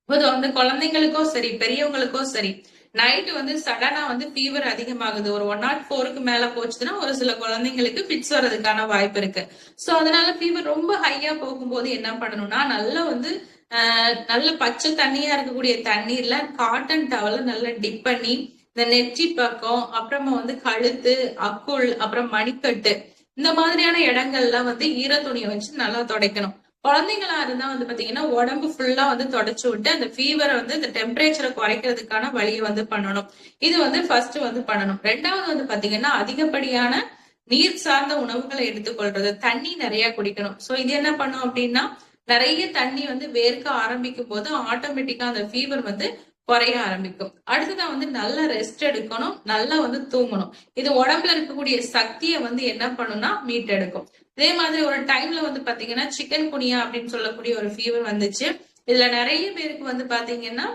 பொதுவா வந்து குழந்தைங்களுக்கோ சரி பெரியவங்களுக்கோ சரி நைட்டு வந்து சடனா வந்து ஃபீவர் அதிகமாகுது. ஒரு ஒன் நாட் ஃபோருக்கு மேல போச்சுன்னா ஒரு சில குழந்தைங்களுக்கு பிட்ஸ் வர்றதுக்கான வாய்ப்பு இருக்கு. சோ அதனால ஃபீவர் ரொம்ப ஹையா போகும்போது என்ன பண்ணணும்னா நல்லா வந்து ஆஹ் நல்ல பச்சை தண்ணியா இருக்கக்கூடிய தண்ணீர்ல காட்டன் டவல நல்லா டிப் பண்ணி இந்த நெற்றி பக்கம் அப்புறமா வந்து கழுத்து அக்குள் அப்புறம் மணிக்கட்டு இந்த மாதிரியான இடங்கள்ல வந்து ஈர துணியை வச்சு நல்லா துடைக்கணும். குழந்தைங்களா இருந்தா வந்து பாத்தீங்கன்னா உடம்பு ஃபுல்லா வந்து தொடச்சு விட்டு அந்த ஃபீவரை வந்து இந்த டெம்பரேச்சரை குறைக்கிறதுக்கான வழியை வந்து பண்ணணும். இது வந்து ஃபர்ஸ்ட் வந்து பண்ணணும். ரெண்டாவது வந்து பாத்தீங்கன்னா அதிகப்படியான நீர் சார்ந்த உணவுகளை எடுத்துக்கொள்றது. தண்ணி நிறைய குடிக்கணும். சோ இது என்ன பண்ணும் அப்படின்னா நிறைய தண்ணி வந்து வேர்க்க ஆரம்பிக்கும் போது ஆட்டோமேட்டிக்கா அந்த ஃபீவர் வந்து குறைய ஆரம்பிக்கும். அடுத்ததான் வந்து நல்லா ரெஸ்ட் எடுக்கணும் நல்லா வந்து தூங்கணும். இது உடம்புல இருக்கக்கூடிய சக்தியை வந்து என்ன பண்ணும்னா மீட்டெடுக்கும். இதே மாதிரி ஒரு டைம்ல வந்து பாத்தீங்கன்னா சிக்கன் குனியா அப்படின்னு சொல்லக்கூடிய ஒரு ஃபீவர் வந்துச்சு. இதுல நிறைய பேருக்கு வந்து பாத்தீங்கன்னா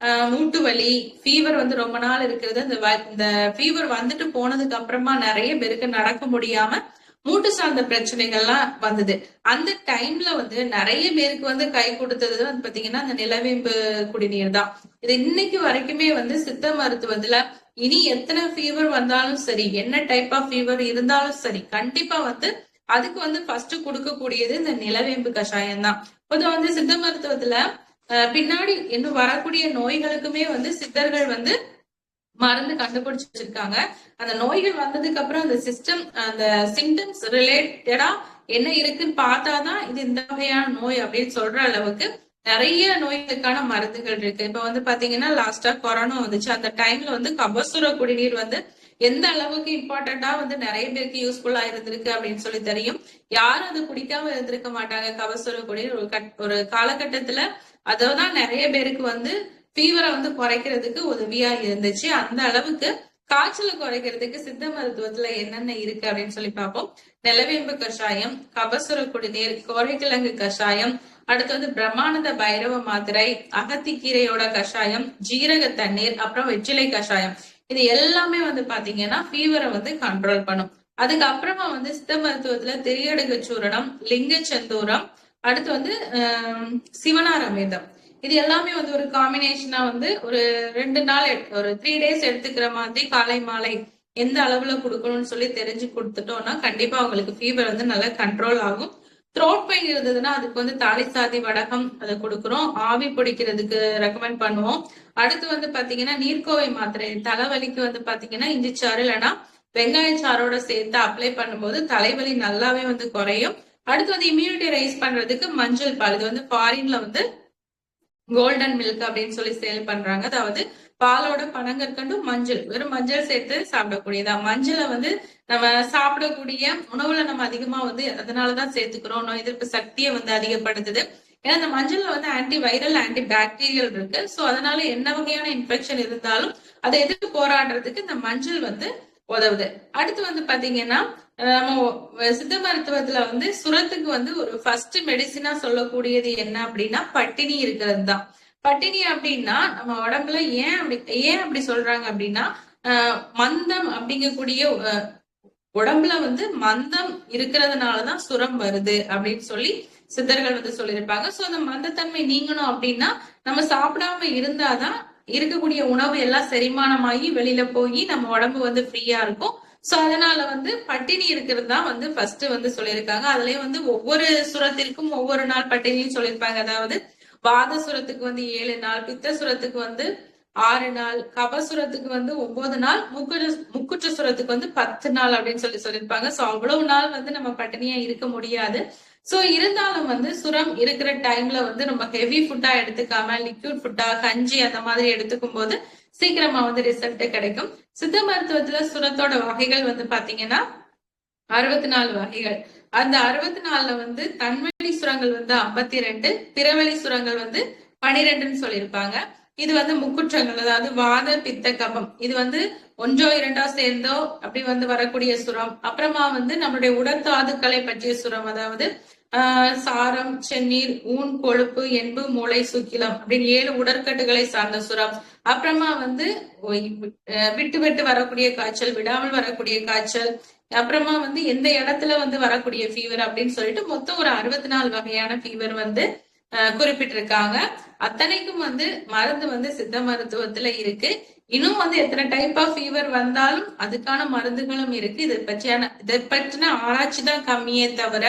ஆஹ் மூட்டு வலி ஃபீவர் வந்து ரொம்ப நாள் இருக்கிறது. இந்த இந்த ஃபீவர் வந்துட்டு போனதுக்கு அப்புறமா நிறைய பேருக்கு நடக்க முடியாம மூட்டு சார்ந்த பிரச்சனைகள்லாம் வந்தது. அந்த டைம்ல வந்து நிறைய பேருக்கு வந்து கை கொடுத்தது வந்து பாத்தீங்கன்னா அந்த நிலவேம்பு குடிநீர் தான். இது இன்னைக்கு வரைக்குமே வந்து சித்த மருத்துவத்துல இனி எத்தனை ஃபீவர் வந்தாலும் சரி என்ன டைப் ஆஃப் ஃபீவர் இருந்தாலும் சரி கண்டிப்பா வந்து அதுக்கு வந்து ஃபர்ஸ்ட் கொடுக்கக்கூடியது இந்த நிலவேம்பு கஷாயம் தான். கொஞ்சம் வந்து சித்த மருத்துவத்துல பின்னாடி இன்னும் வரக்கூடிய நோய்களுக்குமே வந்து சித்தர்கள் வந்து மருந்து கண்டுபிடிச்சு வச்சிருக்காங்க அந்த நோய்கள் வந்ததுக்கு அப்புறம் அந்த சிஸ்டம் அந்த சிம்டம்ஸ் ரிலேட்டடா என்ன இருக்குன்னு பார்த்தாதான் இது இந்த வகையான நோய் அப்படின்னு சொல்ற அளவுக்கு நிறைய நோய்களுக்கான மருந்துகள் இருக்கு. இப்ப வந்து பாத்தீங்கன்னா லாஸ்டா கொரோனா வந்துச்சு. அந்த டைம்ல வந்து கபசுர குடிநீர் வந்து எந்த அளவுக்கு இம்பார்ட்டண்டா வந்து நிறைய பேருக்கு யூஸ்ஃபுல்லா இருந்திருக்கு அப்படின்னு சொல்லி தெரியும். யாரும் அது குடிக்காம இருந்திருக்க மாட்டாங்க. கபசுர குடிநீர் ஒரு கட் ஒரு காலகட்டத்துல. அதான் நிறைய பேருக்கு வந்து ஃபீவரை வந்து குறைக்கிறதுக்கு உதவியா இருந்துச்சு. அந்த அளவுக்கு காய்ச்சலை குறைக்கிறதுக்கு சித்த மருத்துவத்துல என்னென்ன இருக்கு அப்படின்னு சொல்லி பார்ப்போம். நிலவேம்பு கஷாயம் கபசுர குடிநீர் கோரைக்கிழங்கு கஷாயம் அடுத்து வந்து பிரம்மானந்த பைரவ மாத்திரை அகத்திக்கீரையோட கஷாயம் ஜீரக தண்ணீர் அப்புறம் வெற்றிலை கஷாயம். இது எல்லாமே வந்து பாத்தீங்கன்னா ஃபீவரை வந்து கண்ட்ரோல் பண்ணும். அதுக்கப்புறமா வந்து சித்த மருத்துவத்துல திரியடுகு சூரணம் லிங்க செந்தூரம் அடுத்து வந்து ஆஹ் இது எல்லாமே வந்து ஒரு காம்பினேஷனா வந்து ஒரு ரெண்டு நாள் ஒரு த்ரீ டேஸ் எடுத்துக்கிற மாதிரி காலை மாலை எந்த அளவுல கொடுக்கணும்னு சொல்லி தெரிஞ்சு கொடுத்துட்டோம்னா கண்டிப்பா அவங்களுக்கு ஃபீவர் வந்து நல்லா கண்ட்ரோல் ஆகும். த்ரோட் பெயின் இருந்ததுன்னா அதுக்கு வந்து தாலி சாதி வடகம் அதை கொடுக்குறோம். ஆவி பிடிக்கிறதுக்கு ரெக்கமெண்ட் பண்ணுவோம். அடுத்து வந்து பாத்தீங்கன்னா நீர்க்கோவை மாத்திரை தலைவலிக்கு வந்து பாத்தீங்கன்னா இஞ்சி சாறு இல்லைன்னா வெங்காய சாரோட சேர்த்து அப்ளை பண்ணும்போது தலைவலி நல்லாவே வந்து குறையும். அடுத்து வந்து இம்யூனிட்டி ரைஸ் பண்றதுக்கு மஞ்சள் பால் இது வந்து ஃபாரின்ல வந்து கோல்டன் மில்க் அப்படின்னு சொல்லி சேல் பண்றாங்க. அதாவது பாலோட பனங்கற்கண்டும் மஞ்சள் வெறும் மஞ்சள் சேர்த்து சாப்பிடக்கூடியதா? மஞ்சளை வந்து நம்ம சாப்பிடக்கூடிய உணவுல நம்ம அதிகமா வந்து அதனாலதான் சேர்த்துக்கிறோம். நோய் எதிர்ப்பு சக்தியை வந்து அதிகப்படுத்துது. ஏன்னா இந்த மஞ்சள்ல வந்து ஆன்டி வைரல் ஆன்டி பாக்டீரியல் இருக்கு. சோ அதனால என்ன வகையான இன்ஃபெக்ஷன் இருந்தாலும் அதை எதிர்த்து போராடுறதுக்கு இந்த மஞ்சள் வந்து உதவுது. அடுத்து வந்து பாத்தீங்கன்னா நம்ம சித்த மருத்துவத்துல வந்து சுரத்துக்கு வந்து ஒரு ஃபர்ஸ்ட் மெடிசினா சொல்லக்கூடியது என்ன அப்படின்னா பட்டினி இருக்கிறது தான் பட்டினி அப்படின்னா நம்ம உடம்புல ஏன் அப்படி ஏன் அப்படி சொல்றாங்க அப்படின்னா மந்தம் அப்படிங்கக்கூடிய உடம்புல வந்து மந்தம் இருக்கிறதுனாலதான் சுரம் வருது அப்படின்னு சொல்லி சித்தர்கள் வந்து சொல்லியிருப்பாங்க. சோ அந்த மந்தத்தன்மை நீங்கணும் அப்படின்னா நம்ம சாப்பிடாம இருந்தாதான் இருக்கக்கூடிய உணவு எல்லாம் செரிமானமாகி வெளியில போய் நம்ம உடம்பு வந்து ஃப்ரீயா இருக்கும். சோ அதனால வந்து பட்டினி இருக்கிறது தான் வந்து ஃபர்ஸ்ட் வந்து சொல்லியிருக்காங்க. அதுலயே வந்து ஒவ்வொரு சுரத்திற்கும் ஒவ்வொரு நாள் பட்டினியும் சொல்லியிருப்பாங்க. அதாவது வாத சுரத்துக்கு வந்து ஏழு நாள் பித்த சுரத்துக்கு வந்து ஆறு நாள் கபசுரத்துக்கு வந்து ஒன்பது நாள் முக்குற முக்குற்ற சுரத்துக்கு வந்து பத்து நாள் அப்படின்னு சொல்லி சொல்லியிருப்பாங்க. சோ அவ்வளவு நாள் வந்து நம்ம பட்டினியா இருக்க முடியாது. சோ இருந்தாலும் வந்து சுரம் இருக்கிற டைம்ல வந்து நம்ம ஹெவி ஃபுட்டா எடுத்துக்காம லிக்யூட் ஃபுட்டா கஞ்சி அந்த மாதிரி எடுத்துக்கும் போது சீக்கிரமா வந்து ரிசல்ட் கிடைக்கும். சித்த மருத்துவத்துல சுரத்தோட வகைகள் வந்து பாத்தீங்கன்னா அறுபத்தி நாலு வகைகள். அந்த அறுபத்தி நாலுல வந்து தன்வெளி சுரங்கள் வந்து ஐம்பத்தி ரெண்டு பிறவழி சுரங்கள் வந்து பனிரெண்டுன்னு சொல்லியிருப்பாங்க. இது வந்து முக்குற்றங்கள் அதாவது வாத பித்த கபம் இது வந்து ஒன்றோ இரண்டோ சேர்ந்தோ அப்படி வந்து வரக்கூடிய சுரம். அப்புறமா வந்து நம்மளுடைய உடற்தாதுக்களை பற்றிய சுரம் அதாவது சாரம் செந்நீர் ஊன் கொழுப்பு என்பு மூளை சுக்கிலம் அப்படின்னு ஏழு உடற்கட்டுகளை சார்ந்த சுரம். அப்புறமா வந்து விட்டு விட்டு வரக்கூடிய காய்ச்சல் விடாமல் வரக்கூடிய காய்ச்சல் அப்புறமா வந்து எந்த இடத்துல வந்து வரக்கூடிய ஃபீவர் அப்படின்னு சொல்லிட்டு மொத்தம் ஒரு அறுபத்தி நாலு வகையான ஃபீவர் வந்து குறிப்பிட்டிருக்காங்க. அத்தனைக்கும் வந்து மருந்து வந்து சித்த மருத்துவத்துல இருக்கு. இன்னும் வந்து எத்தனை டைப் ஆஃப் ஃபீவர் வந்தாலும் அதுக்கான மருந்துகளும் இருக்கு. இதை பற்றியான இதை பற்றின ஆராய்ச்சி தான் கம்மியே தவிர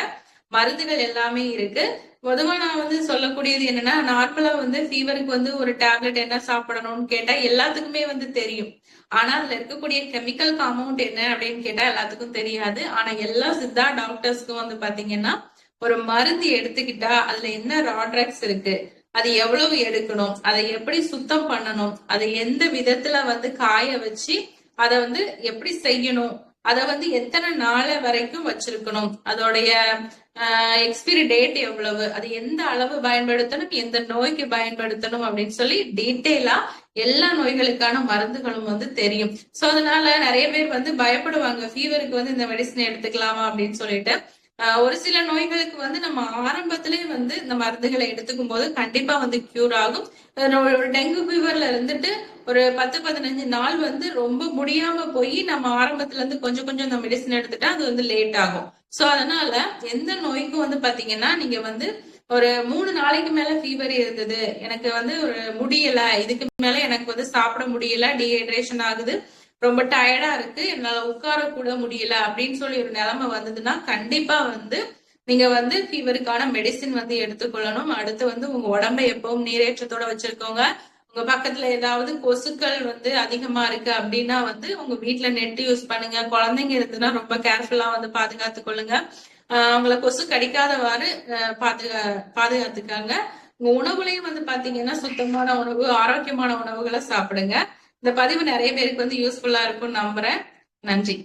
மருந்துகள் எல்லாமே இருக்கு. பொதுவா நான் வந்து சொல்லக்கூடியது என்னன்னா நார்மலா வந்து ஃபீவருக்கு வந்து ஒரு டேப்லெட் என்ன சாப்பிடணும்னு கேட்டா எல்லாத்துக்குமே வந்து தெரியும். ஆனா அதுல இருக்கக்கூடிய கெமிக்கல் காம்பவுண்ட் என்ன அப்படின்னு கேட்டா எல்லாத்துக்கும் தெரியாது. ஆனா எல்லா சித்தா டாக்டர்ஸ்க்கும் வந்து பாத்தீங்கன்னா ஒரு மருந்து எடுத்துக்கிட்டா அதுல என்ன ராட்ராக்ஸ் இருக்கு அது எவ்வளவு எடுக்கணும் அதை எப்படி சுத்தம் பண்ணணும் அதை எந்த விதத்துல வந்து காய வச்சு அதை வந்து எப்படி செய்யணும் அதை வந்து எத்தனை நாள் வரைக்கும் வச்சிருக்கணும்? அதோடைய எக்ஸ்பிரி டேட் எவ்வளவு? அது எந்த அளவு பயன்படுத்தணும்? எந்த நோய்க்கு பயன்படுத்தணும்? அப்படின்னு சொல்லி டீட்டெயிலா எல்லா நோய்களுக்கான மருந்துகளும் வந்து தெரியும். சோ அதனால நிறைய பேர் வந்து பயப்படுவாங்க. ஃபீவருக்கு வந்து இந்த மெடிசன் எடுத்துக்கலாமா அப்படின்னு சொல்லிட்டு. ஒரு சில நோய்களுக்கு வந்து நம்ம ஆரம்பத்திலே வந்து இந்த மருந்துகளை எடுத்துக்கும் போது கண்டிப்பா வந்து கியூர் ஆகும். நம்ம ஒரு டெங்கு ஃபீவர்ல இருந்துட்டு ஒரு பத்து பதினஞ்சு நாள் வந்து ரொம்ப முடியாம போய் நம்ம ஆரம்பத்துல இருந்து கொஞ்சம் கொஞ்சம் இந்த மெடிசன் எடுத்துட்டா அது வந்து லேட் ஆகும். சோ அதனால எந்த நோய்க்கும் வந்து பாத்தீங்கன்னா நீங்க வந்து ஒரு மூணு நாளைக்கு மேல ஃபீவர் இருந்தது. எனக்கு வந்து ஒரு முடியல. இதுக்கு மேல எனக்கு வந்து சாப்பிட முடியல. டீஹைட்ரேஷன் ஆகுது. ரொம்ப டயர்டா இருக்கு என்னால உட்கார கூட முடியல அப்படின்னு சொல்லி ஒரு நிலைமை வந்ததுன்னா கண்டிப்பா வந்து நீங்க வந்து ஃபீவருக்கான மெடிசின் வந்து எடுத்துக்கொள்ளணும். அடுத்து வந்து உங்க உடம்பை எப்பவும் நீரேற்றத்தோட வச்சிருக்கோங்க. உங்க பக்கத்துல ஏதாவது கொசுக்கள் வந்து அதிகமா இருக்கு அப்படின்னா வந்து உங்க வீட்டுல நெட் யூஸ் பண்ணுங்க. குழந்தைங்க இருந்துன்னா ரொம்ப கேர்ஃபுல்லா வந்து பாதுகாத்து கொள்ளுங்க. அவங்கள கொசு கடிக்காதவாறு பாதுகா பாதுகாத்துக்காங்க. உங்க உணவுலையும் வந்து பாத்தீங்கன்னா சுத்தமான உணவு ஆரோக்கியமான உணவுகளை சாப்பிடுங்க. இந்த பதிவு நிறைய பேருக்கு வந்து யூஸ்ஃபுல்லா இருக்கும்னு நம்புறேன். நன்றி.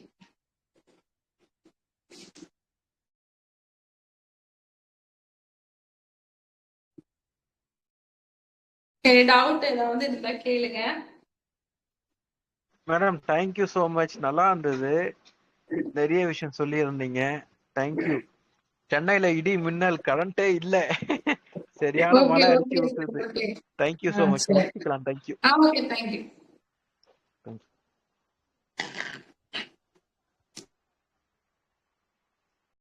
டவுட் ஏதாவது இருந்தா கேளுங்க. மேடம் தேங்க்யூ so மச் நல்லா இருந்தது. நிறைய விஷயம் சொல்லி இருந்தீங்க தேங்க்யூ சென்னையில இடி மின்னல் கரண்டே இல்ல. சரியான மழை அடிச்சு விட்டுருது okay thank you ah, much thank you okay thank you